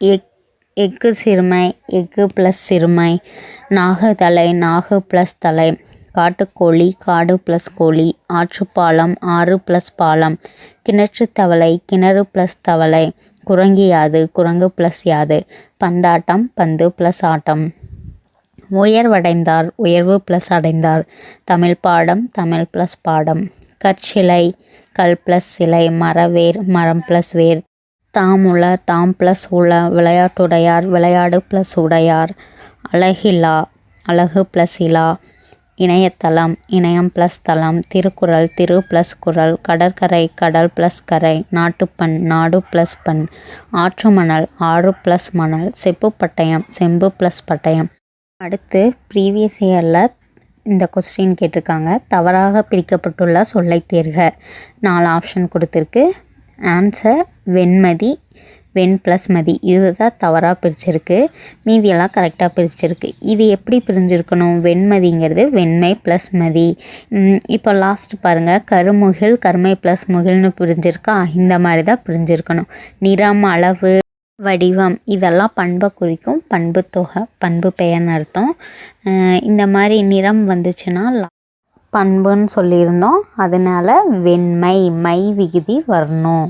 Egg egg சிறுமை egg plus சிறுமை நாகதலை நாகு ப்ளஸ் தலை காட்டுக்கோழி காடு ப்ளஸ் கோழி ஆற்றுப்பாலம் ஆறு ப்ளஸ் பாலம் கிணற்று தவளை கிணறு ப்ளஸ் தவளை குரங்கு யாது குரங்கு ப்ளஸ் யாது பந்தாட்டம் பந்து ப்ளஸ் ஆட்டம். உயர்வடைந்தார் உயர்வு ப்ளஸ் அடைந்தார் தமிழ் பாடம் தமிழ் ப்ளஸ் பாடம். கற்சிலை கல் ப்ளஸ் சிலை மரவேர் மரம் ப்ளஸ் வேர் தாமுல தாம் ப்ளஸ் உல விளையாட்டுடையார் விளையாடு ப்ளஸ் உடையார் அழகிலா அழகு ப்ளஸ் இலா இணையதளம் இணையம் ப்ளஸ் தளம் திருக்குறள் திரு ப்ளஸ் குரல் கடற்கரை கடல் ப்ளஸ் கரை நாட்டுப்பண் நாடு ப்ளஸ் பண் ஆற்று மணல் ஆறு ப்ளஸ் மணல் செப்பு பட்டயம் செம்பு ப்ளஸ் பட்டயம். அடுத்து ப்ரீவியஸ் இயரில் இந்த கொஸ்டின் கேட்டிருக்காங்க. தவறாக பிரிக்கப்பட்டுள்ள சொல்லை தேர்க. நாலு ஆப்ஷன் கொடுத்துருக்கு. ஆன்சர் வெண்மதி வெண் ப்ளஸ் மதி. இது தான் தவறாக பிரிச்சிருக்கு. மீதியெல்லாம் கரெக்டாக பிரிச்சிருக்கு. இது எப்படி பிரிஞ்சிருக்கணும்? வெண்மதிங்கிறது வெண்மை ப்ளஸ் மதி. இப்போ லாஸ்ட் பாருங்கள் கருமுகில் கருமை ப்ளஸ் முகில்னு பிரிஞ்சிருக்கா? இந்த மாதிரி தான் பிரிஞ்சிருக்கணும். நிறம் அளவு வடிவம் இதெல்லாம் பண்பை குறிக்கும். பண்பு தொகை பண்பு பெயர்னு அர்த்தம். இந்த மாதிரி நிறம் வந்துச்சுன்னா லா- பண்புன்னு சொல்லியிருந்தோம். அதனால வெண்மை மை விகுதி வரணும்.